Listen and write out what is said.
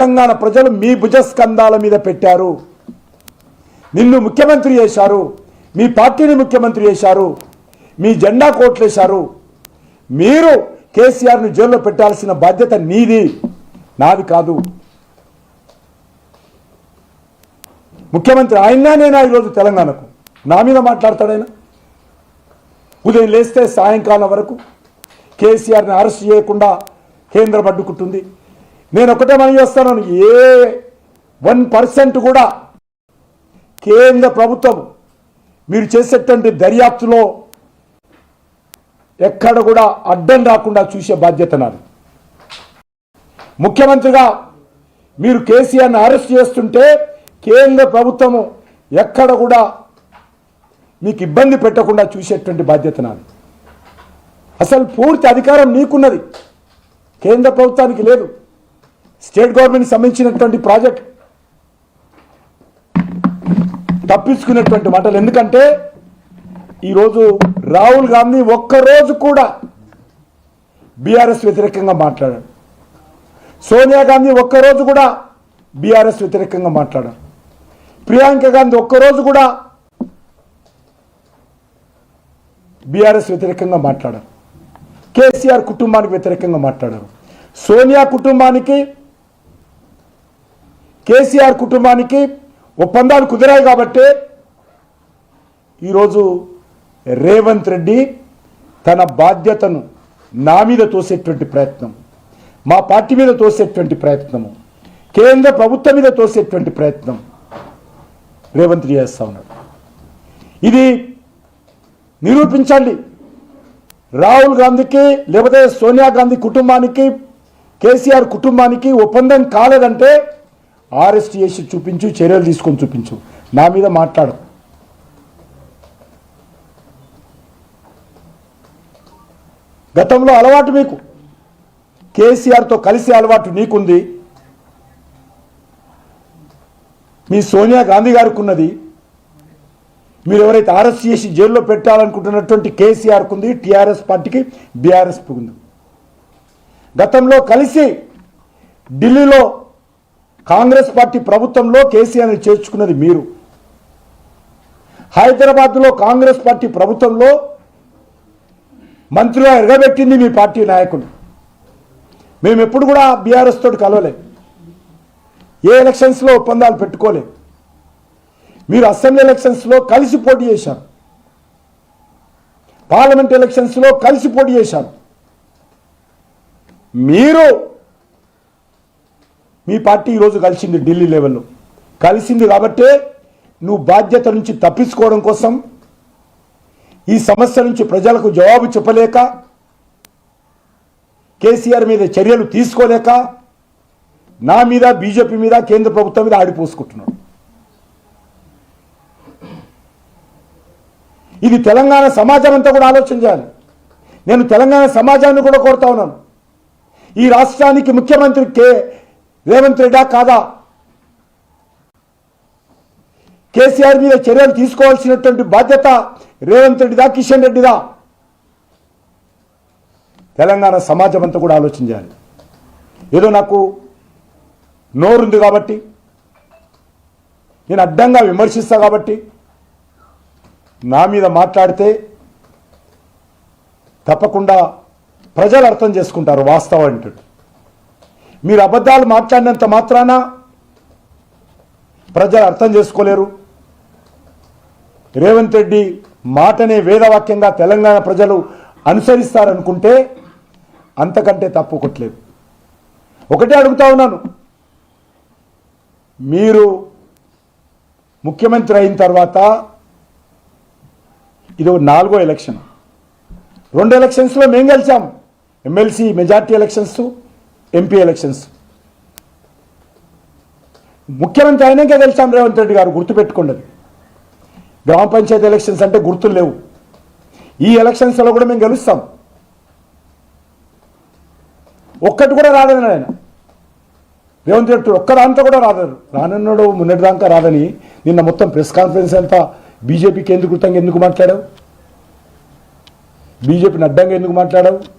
తెలంగాణ ప్రజలు మీ భుజస్కంధాల మీద పెట్టారు. నిన్ను ముఖ్యమంత్రి చేశారు. మీ పార్టీని ముఖ్యమంత్రి చేశారు. మీ జెండా కోట్లేశారు. మీరు కేసీఆర్ను జైల్లో పెట్టాల్సిన బాధ్యత నీది. నాది కాదు. ముఖ్యమంత్రి ఆయన్నా నేనా ఈరోజు తెలంగాణకు? నా మీద మాట్లాడతాడైనా ఉదయం లేస్తే సాయంకాలం వరకు కేసీఆర్ని అరెస్ట్ చేయకుండా కేంద్రం అడ్డుకుంటుంది. నేను ఒకటే మనం చేస్తాను. ఏ వన్ పర్సెంట్ కూడా కేంద్ర ప్రభుత్వం మీరు చేసేటువంటి దర్యాప్తులో ఎక్కడ కూడా అడ్డం రాకుండా చూసే బాధ్యత నాది. ముఖ్యమంత్రిగా మీరు కేసీఆర్ని అరెస్ట్ చేస్తుంటే కేంద్ర ప్రభుత్వము ఎక్కడ కూడా మీకు ఇబ్బంది పెట్టకుండా చూసేటువంటి బాధ్యత నాది. అసలు పూర్తి అధికారం నీకున్నది. కేంద్ర ప్రభుత్వానికి లేదు. స్టేట్ గవర్నమెంట్ సంబంధించినటువంటి ప్రాజెక్ట్ తప్పించుకునేటువంటి మాటలు. ఎందుకంటే ఈరోజు రాహుల్ గాంధీ ఒక్కరోజు కూడా బీఆర్ఎస్ వ్యతిరేకంగా మాట్లాడాడు. సోనియా గాంధీ ఒక్కరోజు కూడా బీఆర్ఎస్ వ్యతిరేకంగా మాట్లాడారు ప్రియాంక గాంధీ ఒక్కరోజు కూడా బీఆర్ఎస్ వ్యతిరేకంగా మాట్లాడారు. కేసీఆర్ కుటుంబానికి వ్యతిరేకంగా మాట్లాడారు. సోనియా కుటుంబానికి కేసీఆర్ కుటుంబానికి ఒప్పందాలు కుదిరాయి కాబట్టి ఈరోజు రేవంత్ రెడ్డి తన బాధ్యతను నా మీద తోసేటువంటి ప్రయత్నం మా పార్టీ మీద తోసేటువంటి ప్రయత్నము కేంద్ర ప్రభుత్వం మీద తోసేటువంటి ప్రయత్నం రేవంత్ చేస్తూ ఉన్నాడు. ఇది నిరూపించండి. రాహుల్ గాంధీకి లేకపోతే సోనియా గాంధీ కుటుంబానికి కేసీఆర్ కుటుంబానికి ఒప్పందం కాలేదంటే అరెస్ట్ చేసి చూపించు చర్యలు తీసుకొని చూపించు. నా మీద మాట్లాడు. గతంలో అలవాటు మీకు. కేసీఆర్తో కలిసే అలవాటు నీకుంది. మీ సోనియా గాంధీ గారికి ఉన్నది మీరు ఎవరైతే అరెస్ట్ చేసి జైల్లో పెట్టాలనుకుంటున్నటువంటి కేసీఆర్కు ఉంది టీఆర్ఎస్ పార్టీకి బీఆర్ఎస్ ఉంది గతంలో కలిసి ఢిల్లీలో కాంగ్రెస్ పార్టీ ప్రభుత్వంలో కేసీఆర్ని చేర్చుకున్నది మీరు. హైదరాబాద్లో కాంగ్రెస్ పార్టీ ప్రభుత్వంలో మంత్రిగా ఎరగబెట్టింది మీ పార్టీ నాయకుడు. మేము ఎప్పుడు కూడా బీఆర్ఎస్ తోటి కలవలేదు ఏ ఎలక్షన్స్లో ఒప్పందాలు పెట్టుకోలేం. మీరు అసెంబ్లీ ఎలక్షన్స్లో కలిసి పోటీ చేశారు. పార్లమెంట్ ఎలక్షన్స్లో కలిసి పోటీ చేశారు. మీరు మీ పార్టీ ఈరోజు కలిసింది ఢిల్లీ లెవెల్లో కలిసింది కాబట్టే నువ్వు బాధ్యత నుంచి తప్పించుకోవడం కోసం ఈ సమస్య నుంచి ప్రజలకు జవాబు చెప్పలేక కేసీఆర్ మీద చర్యలు తీసుకోలేక నా మీద బీజేపీ మీద కేంద్ర ప్రభుత్వం మీద ఆడిపోసుకుంటున్నాడు. ఇది తెలంగాణ సమాజం అంతా కూడా ఆలోచన చేయాలి. నేను తెలంగాణ సమాజాన్ని కూడా కోరుతా ఉన్నాను. ఈ రాష్ట్రానికి ముఖ్యమంత్రి కే రేవంత్ రెడ్డా కాదా? కేసీఆర్ మీద చర్యలు తీసుకోవాల్సినటువంటి బాధ్యత రేవంత్ రెడ్డిదా కిషన్ రెడ్డిదా? తెలంగాణ సమాజం అంతా కూడా ఆలోచన చేయాలి. ఏదో నాకు నోరుంది కాబట్టి నేను అడ్డంగా విమర్శిస్తా కాబట్టి నా మీద మాట్లాడితే తప్పకుండా ప్రజలు అర్థం చేసుకుంటారు వాస్తవం ఏంటంటే మీరు అబద్ధాలు మాట్లాడినంత మాత్రాన ప్రజలు అర్థం చేసుకోలేరు. రేవంత్ రెడ్డి మాటనే వేదవాక్యంగా తెలంగాణ ప్రజలు అనుసరిస్తారనుకుంటే అంతకంటే తప్పు ఒకట్లేదు ఒకటే అడుగుతా ఉన్నాను. మీరు ముఖ్యమంత్రి అయిన తర్వాత ఇది నాలుగో ఎలక్షన్. రెండు ఎలక్షన్స్లో మేము గెలిచాం. MLC majority elections MP elections. ముఖ్యమంత్రి అయినాకే గెలిచాం రేవంత్ రెడ్డి గారు గుర్తుపెట్టుకోండి గ్రామ పంచాయతీ ఎలక్షన్స్ అంటే గుర్తులు లేవు. ఈ ఎలక్షన్స్లో కూడా మేము గెలుస్తాం. ఒక్కటి కూడా రాదని ఆయన. రేవంత్ రెడ్డి ఒక్క దాంట్లో కూడా రాదరు రానన్నాడు మొన్నటి దాకా రాదని నిన్న మొత్తం ప్రెస్ కాన్ఫరెన్స్ అంతా బీజేపీ కేంద్రీకృతంగా ఎందుకు మాట్లాడావు? బీజేపీని అడ్డంగా ఎందుకు మాట్లాడావు?